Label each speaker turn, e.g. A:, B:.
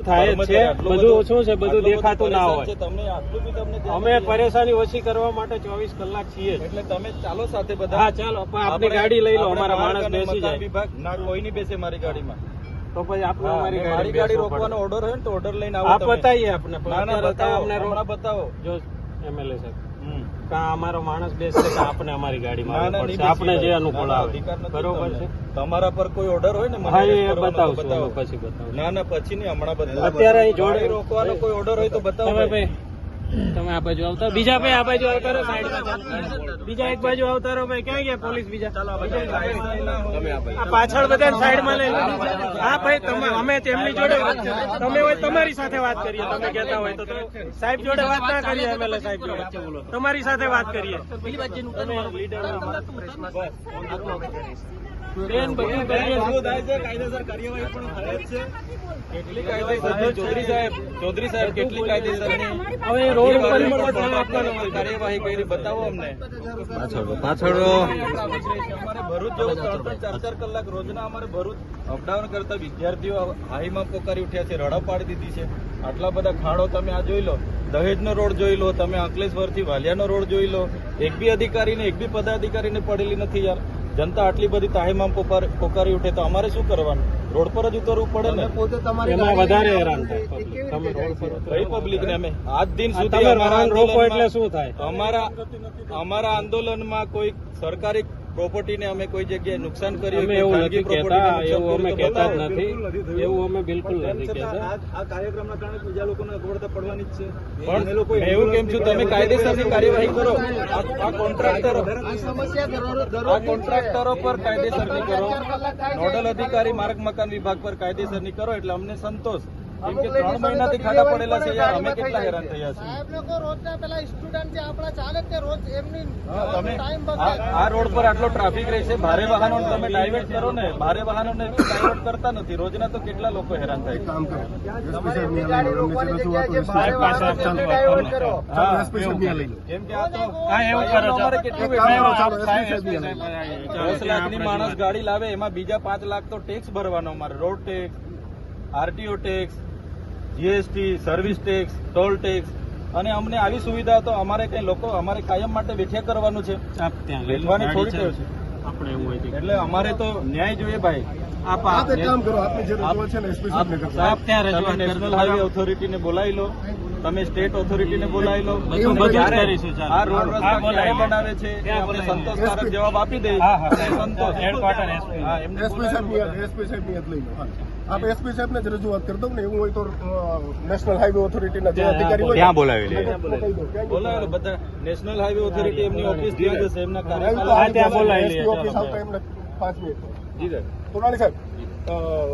A: થાય જ છે બધું શું છે બધું દેખાતું ના હોય. અમે પરેશાની ઓછી કરવા માટે ચોવીસ કલાક છીએ.
B: એટલે તમે ચાલો સાથે બધા.
A: હા ચાલો પણ આપની ગાડી લઈ લો અમારા માણસ બેસી જાય.
B: વિભાગ ના કોઈ નહીં બેસે મારી ગાડીમાં.
A: તો પછી આપણે અમારી
B: મારી ગાડી રોકવાનો ઓર્ડર હોય ને તો ઓર્ડર લઈને આવો
A: આપ બતાવીએ આપણે
B: બતાવો
A: અમને
B: બતાવો.
A: જો એમએલએ સાહેબ. કાં અમારો માણસ બેસે કે આપણે અમારી ગાડીમાં
B: ના,
A: પડશે. આપણે જે અનુકૂળ આવે. બરોબર છે?
B: તમારા પર કોઈ ઓર્ડર હોય ને મને
A: હા એ બતાવશું. પછી બતાવો.
B: ના ના પછી નહીં હમણાં બતાવો.
A: અત્યારે અહીં જોડે-
B: રોકવાનો કોઈ ઓર્ડર હોય તો બતાવો. ભાઈ.
A: તમે આ બાજુ આવતા બીજા ભાઈ આ બાજુ આવતા રહો બીજા એક બાજુ આવતા રહો ભાઈ. ક્યાં ગયા પોલીસ બીજા? આ પાછળ બધા સાઈડમાં લઈ હા ભાઈ તમે અમે તેમની જોડે તમે હોય તમારી સાથે વાત કરીએ. તમે કહેતા હોય તો સાહેબ જોડે વાત ના કરીએ એમએલએ સાહેબ જોડે. તમારી સાથે વાત કરીએ. બેન બધું કરીએ.
B: શું થાય છે? કાયદેસર કાર્યવાહી પણ થાય છે. કેટલી કાયદેસરની ચૌધરી સાહેબ ચૌધરી સાહેબ કેટલી કાયદેસરની
A: હવે રોડ ઉપર
B: કાર્યવાહી કરી બતાવો અમને.
A: પાછળ
B: અમારે ભરૂચ જવું ત્રણ ત્રણ ચાર ચાર કલાક રોજના અમારે ભરૂચ અપડાઉન કરતા વિદ્યાર્થીઓ હાઈમાં પોકારી ઉઠ્યા છે રડા પાડી દીધી છે. આટલા બધા ખાડો તમે આ જોઈ લો. દહેજનો રોડ જોઈ લો તમે અંકલેશ્વરથી વાલિયાનો રોડ જોઈ લો. એક બી અધિકારીને એક બી પદાધિકારીને પડેલી નથી યાર. જનતા આટલી બધી તાહીમાં પોકાર- પોકારી ઉઠે તો અમારે શું કરવાનું? રોડ પર જ ઉતરવું પડે ને?
A: એમાં વધારે હેરાન થાય. તમે રોડ પર
B: કઈ પબ્લિક ને અમે આજ દિન સુધી
A: રોકો એટલે શું થાય?
B: અમારા અમારા આંદોલનમાં કોઈ સરકારી પ્રોપર્ટીને અમે કોઈ જગ્યાએ નુકસાન કર્યું
A: એવું નથી કહેતા એવું અમે કહેતા જ નથી. એવું અમે બિલકુલ નથી કહેતા.
B: આ કાર્યક્રમના કારણે બીજા લોકોને અગવડતા પડવાની જ છે. પણ મેં એવું કેમ છું તમે કાયદેસરની કાર્યવાહી કરો આ- આ કોન્ટ્રાક્ટરો આ કોન્ટ્રાક્ટરો પર કાયદેસરની કરો. નોડલ અધિકારી માર્ગ મકાન વિભાગ પર કાયદેસરની કરો એટલે અમને સંતોષ. કેમ કે ત્રણ મહિનાથી ખાડા પડેલા છે યાર. અમે કેટલા હેરાન થયા છીએ.
C: સાહેબ લોકો રોજના પેલા સ્ટુડન્ટ જે આપણા ચાલે તે રોજ એમની
B: તમે આ રોડ પર આટલો ટ્રાફિક રહે છે ભારે વાહનો તમે ડાયવર્ટ કરો ને ભારે વાહનો ડાયવર્ટ કરતા નથી. રોજના તો કેટલા લોકો હેરાન થાય
D: કામ કરો. એસપી સાહેબ ને લઈ લો એમને જે રજૂઆત હોય
A: સાહેબ પાસે આપવાનું આપવાનું.
B: હા,
D: એસપી સાહેબ ને લઈ લો
B: કેમ કે આ તો
A: એવું કરો છો.
B: કેટલું
D: કામ
B: વેઠવાનું?
D: કરો, ચાલો, એસપી સાહેબ ને લઈ લો.
B: દસ લાખની માણસ ગાડી લાવે એમાં બીજા પાંચ લાખ તો ટેક્સ ભરવાનો અમારે road tax RTO tax GST service tax toll tax અને અમને આવી સુવિધા તો અમારે કઈ લોકો અમારે કાયમ માટે વેઠ્યા કરવાનું છે. વેઠવાની થોડી ટેવ છે.
A: આપણે એવું હોય
B: એટલે અમારે તો ન્યાય જોઈએ ભાઈ.
A: આપ
D: એક કામ કરો આપની જે રજૂઆત છે ને સાહેબ
A: ત્યાં રજૂઆત
B: નેશનલ. હાઈવે ઓથોરિટીને બોલાવી લો. તમે સ્ટેટ ઓથોરિટીને બોલાવી લો. આ રોડ રસ્તા ક્યારે બનાવે છે?
A: બોલાવીએ.
B: સંતોષકારક જવાબ આપી દે
A: હા, હા.
B: સંતોષ.
D: એસપી સાહેબની
B: બોલાવી લો.
D: એસપી સાહેબની લઈ લો. આપ એસપી સાહેબ ને જ રજૂઆત કરી દઉં ને એવું હોય તો નેશનલ હાઈવે ઓથોરિટીના જે અધિકારી હોય
A: ત્યાં
E: બોલાવી લે.
D: ત્યાં કહી દો, ત્યાં
B: બોલાવી લો બધા નેશનલ હાઈવે ઓથોરિટી એમની ઓફિસ ત્યાં જશે એમના
A: હા, ત્યાં બોલાવી
D: ઓફિસ આવતા એમને પાંચ મિનિટ
B: જી સાહેબ.
D: સોનાલી સાહેબ